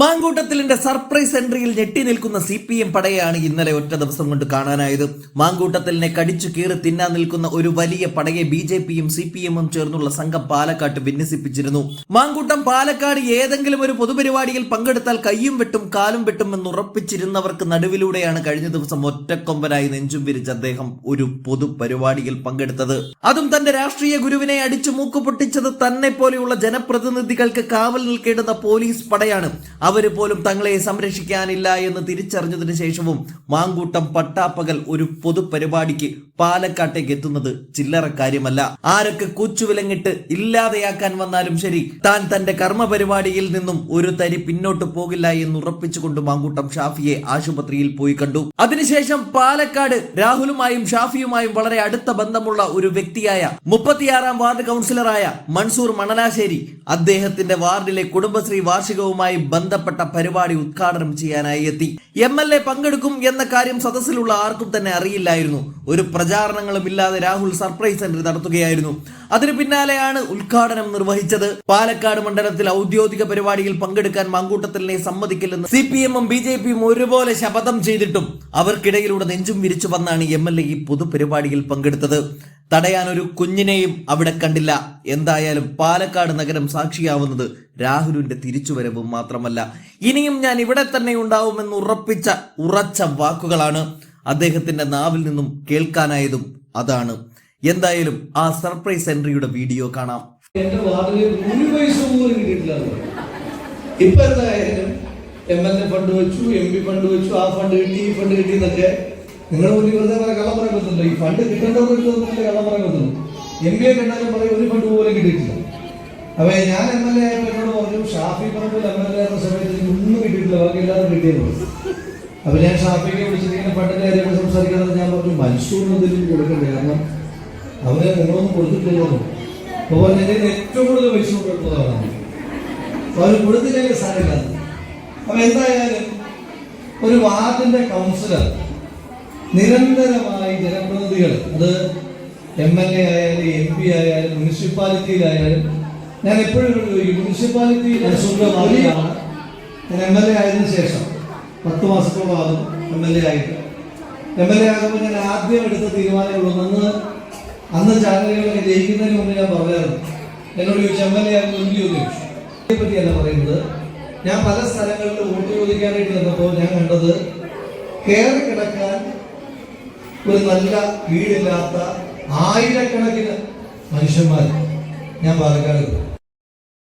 മാങ്കൂട്ടത്തിലിന്റെ surprise എൻട്രിയിൽ ഞെട്ടി നിൽക്കുന്ന C P M പടയാണ് ഇന്നലെ ഒറ്റ ദിവസം കൊണ്ട് കാണാനായത്. മാങ്കൂട്ടത്തിലിനെ കടിച്ചു കീറി തിന്നാൻ നിൽക്കുന്ന ഒരു വലിയ പടയെ ബി ജെ പിയും സി പി എമ്മും ചേർന്നുള്ള സംഘം പാലക്കാട്ട് വിന്യസിപ്പിച്ചിരുന്നു. മാങ്കൂട്ടം പാലക്കാട് ഏതെങ്കിലും ഒരു പൊതുപരിപാടിയിൽ പങ്കെടുത്താൽ കയ്യും വെട്ടും കാലും വെട്ടും എന്ന് ഉറപ്പിച്ചിരുന്നവർക്ക് നടുവിലൂടെയാണ് കഴിഞ്ഞ ദിവസം ഒറ്റക്കൊമ്പനായി നെഞ്ചും വിരിച്ച അദ്ദേഹം ഒരു പൊതുപരിപാടിയിൽ പങ്കെടുത്തത്. അതും തന്റെ രാഷ്ട്രീയ ഗുരുവിനെ അടിച്ചു മൂക്കുപൊട്ടിച്ചത് തന്നെ പോലെയുള്ള ജനപ്രതിനിധികൾക്ക് കാവൽ നിൽക്കേണ്ടുന്ന പോലീസ് പടയാണ്. അവർ പോലും തങ്ങളെ സംരക്ഷിക്കാനില്ല എന്ന് തിരിച്ചറിഞ്ഞതിന് ശേഷവും മാങ്കൂട്ടം പട്ടാപ്പകൽ ഒരു പൊതുപരിപാടിക്ക് പാലക്കാട്ടേക്ക് എത്തുന്നത് ചില്ലറ കാര്യമല്ല. ആരൊക്കെ കൊച്ചുവിലങ്ങിട്ട് ഇല്ലാതെയാക്കാൻ വന്നാലും ശരി താൻ തന്റെ കർമ്മ നിന്നും ഒരു തരി പിന്നോട്ട് പോകില്ല എന്ന് ഉറപ്പിച്ചുകൊണ്ട് മാങ്കൂട്ടം ഷാഫിയെ ആശുപത്രിയിൽ പോയി കണ്ടു. അതിനുശേഷം പാലക്കാട് രാഹുലുമായും ഷാഫിയുമായും വളരെ അടുത്ത ബന്ധമുള്ള ഒരു വ്യക്തിയായ മുപ്പത്തിയാറാം വാർഡ് കൗൺസിലറായ മൻസൂർ മണലാശ്ശേരി അദ്ദേഹത്തിന്റെ വാർഡിലെ കുടുംബശ്രീ വാർഷികവുമായി ബന്ധപ്പെട്ട പരിപാടി ഉദ്ഘാടനം ചെയ്യാനായി എത്തി. എ പങ്കെടുക്കും എന്ന കാര്യം സദസ്സിലുള്ള ആർക്കും തന്നെ അറിയില്ലായിരുന്നു. ഒരു പ്രചാരണങ്ങളും ഇല്ലാതെ രാഹുൽ സർപ്രൈസ് എൻട്രി നടത്തുകയായിരുന്നു. അതിന് പിന്നാലെയാണ് ഉദ്ഘാടനം നിർവഹിച്ചത്. പാലക്കാട് മണ്ഡലത്തിൽ ഔദ്യോഗിക പരിപാടിയിൽ പങ്കെടുക്കാൻ മങ്കൂട്ടത്തിലിനെ സമ്മതിക്കില്ലെന്ന് സി പി എമ്മും ബി ജെ പിയും ഒരുപോലെ ശപഥം ചെയ്തിട്ടും അവർക്കിടയിലൂടെ നെഞ്ചും വിരിച്ചു വന്നാണ് എം എൽ എ ഈ പൊതുപരിപാടിയിൽ പങ്കെടുത്തത്. തടയാൻ ഒരു കുഞ്ഞിനെയും അവിടെ കണ്ടില്ല. എന്തായാലും പാലക്കാട് നഗരം സാക്ഷിയാവുന്നത് രാഹുലിന്റെ തിരിച്ചുവരവ് മാത്രമല്ല. ഇനിയും ഞാൻ ഇവിടെ തന്നെ ഉണ്ടാവുമെന്ന് ഉറപ്പിച്ച ഉറച്ച വാക്കുകളാണ് അദ്ദേഹത്തിന്റെ നാവിൽ നിന്നും കേൾക്കാനായതും അതാണ്. എന്തായാലും ആ സർപ്രൈസ് എൻട്രിയുടെ വീഡിയോ കാണാം. എന്റെ വാർഡിൽ ഒരു പൈസ പോലും കിട്ടിയിട്ടില്ല പറഞ്ഞു. ഇപ്പൊ എന്തായാലും എം എൽ എ ഫണ്ട് വെച്ചു എം പി ഫണ്ട് വെച്ചു ആ ഫണ്ട് കിട്ടി ഈ ഫണ്ട് കിട്ടി എന്നൊക്കെ നിങ്ങൾ മുന്നിൽ വെറുതെ പറയാൻ കള്ളം പറയാൻ പറ്റുന്നുണ്ടോ? ഈ ഫണ്ട് കിട്ടേണ്ടവർക്ക് കള്ളം പറയാൻ പറ്റുന്നു എം പി എ കണ്ടാലും പറയും ഒരു ഫണ്ട് പോലും കിട്ടിയിട്ടില്ല. അപ്പൊ ഞാൻ എം എൽ എ ആയപ്പോൾ എന്നോട് പറഞ്ഞു Shafi Parambil M L A ആയിരുന്ന സമയത്ത് ഒന്നും കിട്ടിയിട്ടില്ല ബാക്കി എല്ലാവരും കിട്ടിയെന്ന് പറഞ്ഞു അപ്പൊ ഞാൻ ഷാഫിക്ക് വിളിച്ചിരിക്കുന്ന ഇങ്ങനെ കാര്യങ്ങൾ സംസാരിക്കുന്നത് ഞാൻ പറഞ്ഞു മനുഷ്യന് എന്തെങ്കിലും കൊടുക്കണ്ടേ കാരണം അവരെ നിങ്ങളൊന്നും കൊടുത്തിട്ടില്ലെന്നു അപ്പൊ പറഞ്ഞു "എന്റെ ഏറ്റവും കൂടുതൽ പൈസ കൊടുക്കുന്നതാണ് അപ്പൊ അവർ കൊടുത്തില്ലെങ്കിൽ സാരമില്ല. അപ്പൊ എന്തായാലും ഒരു വാർഡിന്റെ കൗൺസിലർ നിരന്തരമായി ജനപ്രതിനിധികൾ അത് എം എൽ എ ആയാലും എം പി ആയാലും മുനിസിപ്പാലിറ്റിയിലായാലും ഞാൻ എപ്പോഴും മുനിസിപ്പാലിറ്റിയിലെ എം എൽ എ ആയതിനു ശേഷം പത്ത് മാസത്തോളം ആകും എം എൽ എ ആയിട്ട്. എം എൽ എ ആകുമ്പോൾ ഞാൻ ആദ്യം എടുത്ത തീരുമാനമുള്ളൂ അന്ന് അന്ന് ചാനലുകളൊക്കെ ജയിക്കുന്നതിന് മുമ്പ് ഞാൻ പറഞ്ഞായിരുന്നു എന്നോട് ചോദിച്ചു എം എൽ എ ആകുമ്പോൾ എന്ത് ചോദിച്ചു? പറ്റിയല്ല പറയുന്നത്. ഞാൻ പല സ്ഥലങ്ങളിൽ വോട്ട് ചോദിക്കാനായിട്ട് വന്നപ്പോൾ ഞാൻ കണ്ടത് കയറി കിടക്കാൻ ഒരു നല്ല വീടില്ലാത്ത ആയിരക്കണക്കിന് മനുഷ്യന്മാർ ഞാൻ പാലക്കാട് കണ്ടു.